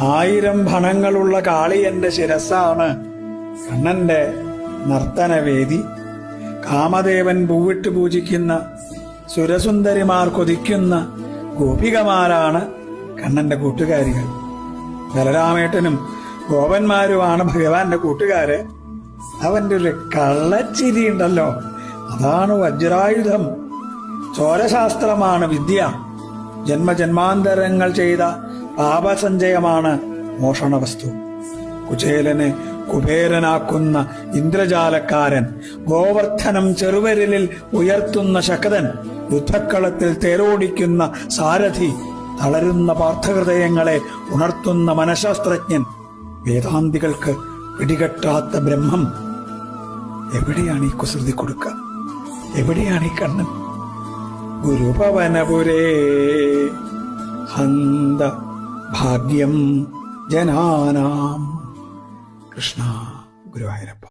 ആയിരം ഭണങ്ങളുള്ള കാളിയന്റെ ശിരസാണ് കണ്ണന്റെ നർത്തനവേദി. കാമദേവൻ പൂവിട്ട് പൂജിക്കുന്ന സുരസുന്ദരിമാർ കൊതിക്കുന്ന ഗോപികമാരാണ് കണ്ണന്റെ കൂട്ടുകാരികൾ. ബലരാമേട്ടനും ഗോപന്മാരുമാണ് ഭഗവാന്റെ കൂട്ടുകാര്. അവന്റെ ഒരു കള്ളച്ചിരി ഉണ്ടല്ലോ. അതാണ് വജ്രായുധം. ചോരശാസ്ത്രമാണ് വിദ്യ. ജന്മജന്മാന്തരങ്ങൾ ചെയ്ത പാപസഞ്ചയമാണ് മോഷണ വസ്തു കുചേലനെ കുബേരനാക്കുന്ന ഇന്ദ്രജാലക്കാരൻ ഗോവർദ്ധനം ചെറുവരിലിൽ ഉയർത്തുന്ന ശകതൻ യുദ്ധക്കളത്തിൽ തേരോടിക്കുന്ന സാരഥി തളരുന്ന പാർത്ഥഹൃദയങ്ങളെ ഉണർത്തുന്ന മനഃശാസ്ത്രജ്ഞൻ വേദാന്തികൾക്ക് പിടികെട്ടാത്ത ബ്രഹ്മം. എവിടെയാണ് ഈ കുസൃതി കൊടുക്ക എവിടെയാണ് ഈ കണ്ണൻ ഗുരുഭവനപുരേ ഹന്ത ഭാഗ്യം ജനാനാം. കൃഷ്ണ ഗുരുവായൂരപ്പ.